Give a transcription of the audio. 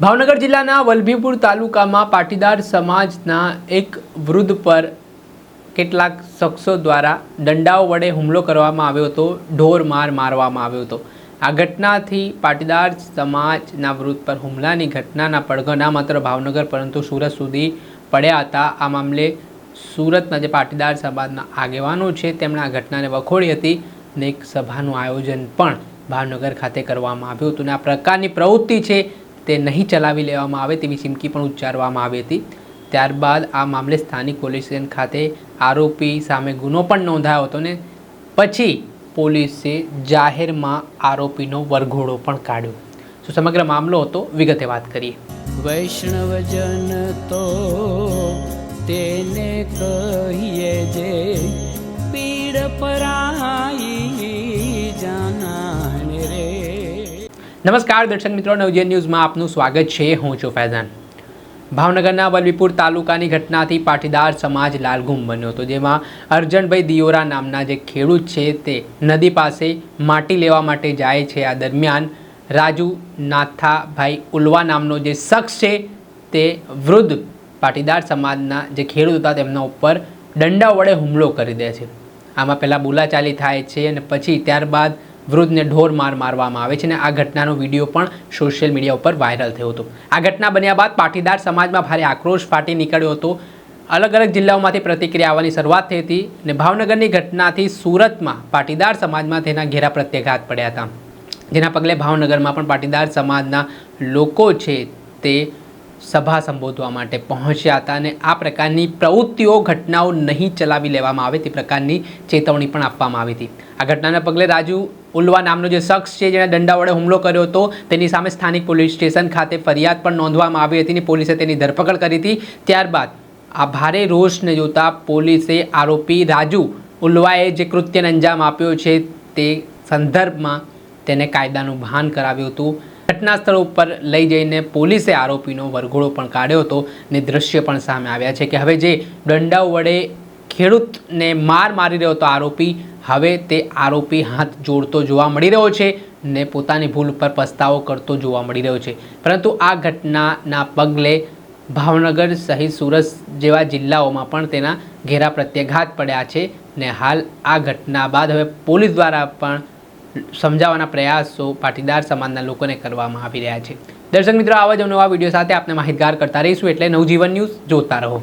ભાવનગર જિલ્લાના વલભીપુર તાલુકામાં પાટીદાર સમાજના એક વૃદ્ધ પર કેટલાક શખ્સો દ્વારા દંડાઓ વડે હુમલો કરવામાં આવ્યો હતો, ઢોર માર મારવામાં આવ્યો હતો. આ ઘટનાથી પાટીદાર સમાજના વૃદ્ધ પર હુમલાની ઘટનાના પડઘા માત્ર ભાવનગર, પરંતુ સુરત સુધી પડ્યા હતા. આ મામલે સુરતના જે પાટીદાર સમાજના આગેવાનો છે, તેમણે આ ઘટનાને વખોડી હતી અને એક સભાનું આયોજન પણ ભાવનગર ખાતે કરવામાં આવ્યું હતું. અને આ પ્રકારની પ્રવૃત્તિ છે, તે નહીં ચલાવી લેવામાં આવે તેવી ચીમકી પણ ઉચ્ચારવામાં આવી હતી. ત્યારબાદ આ મામલે સ્થાનિક પોલીસ સ્ટેશન ખાતે આરોપી સામે ગુનો પણ નોંધાયો હતો ને, પછી પોલીસે જાહેરમાં આરોપીનો વરઘોડો પણ કાઢ્યો. તો સમગ્ર મામલો હતો વિગતે વાત કરીએ. વૈષ્ણવજન તો તેને કહીએ જે પીડ પરાઈ જાનાને રે. નમસ્કાર દર્શક મિત્રો નવજીવન ન્યૂઝમાં આપનું સ્વાગત છે. હું છું ફૈઝાન. ભાવનગરના વલવીપુર તાલુકાની ઘટનાથી પાટીદાર સમાજ લાલઘુમ બન્યો હતો, જેમાં અર્જનભાઈ દિયોરા નામના જે ખેડૂત છે તે નદી પાસે માટી લેવા માટે જાય છે. આ દરમિયાન રાજુ નાથાભાઈ ઉલવા નામનો જે શખ્સ છે તે વૃદ્ધ પાટીદાર સમાજના જે ખેડૂત હતા તેમના ઉપર દંડા વડે હુમલો કરી દે છે. આમાં પહેલાં બોલાચાલી થાય છે અને પછી ત્યારબાદ વૃદ્ધને ઢોર માર મારવામાં આવે છે અને આ ઘટનાનો વીડિયો પણ સોશિયલ મીડિયા ઉપર વાયરલ થયો હતો. આ ઘટના બન્યા બાદ પાટીદાર સમાજમાં ભારે આક્રોશ ફાટી નીકળ્યો હતો. અલગ અલગ જિલ્લાઓમાંથી પ્રતિક્રિયા આવવાની શરૂઆત થઈ હતી અને ભાવનગરની ઘટનાથી સુરતમાં પાટીદાર સમાજમાં તેના ઘેરા પ્રત્યાઘાત પડ્યા હતા. જેના પગલે ભાવનગરમાં પણ પાટીદાર સમાજના લોકો છે તે સભા સંબોધવા માટે પહોંચ્યા હતા અને આ પ્રકારની પ્રવૃત્તિઓ ઘટનાઓ નહીં ચલાવી લેવામાં આવે તે પ્રકારની ચેતવણી પણ આપવામાં આવી હતી. આ ઘટનાના પગલે રાજુ ઉલ્વા નામનો જે શખ્સ છે જેણે દંડા વડે હુમલો કર્યો હતો, તેની સામે સ્થાનિક પોલીસ સ્ટેશન ખાતે ફરિયાદ પણ નોંધવામાં આવી હતી અને પોલીસે તેની ધરપકડ કરી હતી. ત્યારબાદ આ ભારે રોષને જોતા પોલીસે આરોપી રાજુ ઉલ્વાએ જે કૃત્યને અંજામ આપ્યો છે, તે સંદર્ભમાં તેને કાયદાનું ભાન કરાવ્યું હતું. ઘટના સ્થળ ઉપર લઈ જઈને પોલીસે આરોપીનો વરઘોડો પણ કાઢ્યો હતો ને દ્રશ્ય પણ સામે આવ્યા છે કે હવે જે દંડાઓ વડે ખેડૂતને માર મારી રહ્યો હતો આરોપી. હવે તે આરોપી હાથ જોડતો જોવા મળી રહ્યો છે ને પોતાની ભૂલ ઉપર પસ્તાવો કરતો જોવા મળી રહ્યો છે. પરંતુ આ ઘટનાના પગલે ભાવનગર સહિત સુરત જેવા જિલ્લાઓમાં પણ તેના ઘેરા પ્રત્યાઘાત પડ્યા છે ને હાલ આ ઘટના બાદ હવે પોલીસ દ્વારા પણ સમજાવવાના પ્રયાસો પાટીદાર સમાજના લોકોને કરવામાં આવી રહ્યા છે. દર્શક મિત્રો, આવા જ નવા વીડિયો સાથે આપને માહિતગાર કરતા રહીશું. એટલે નવજીવન ન્યૂઝ જોતા રહો.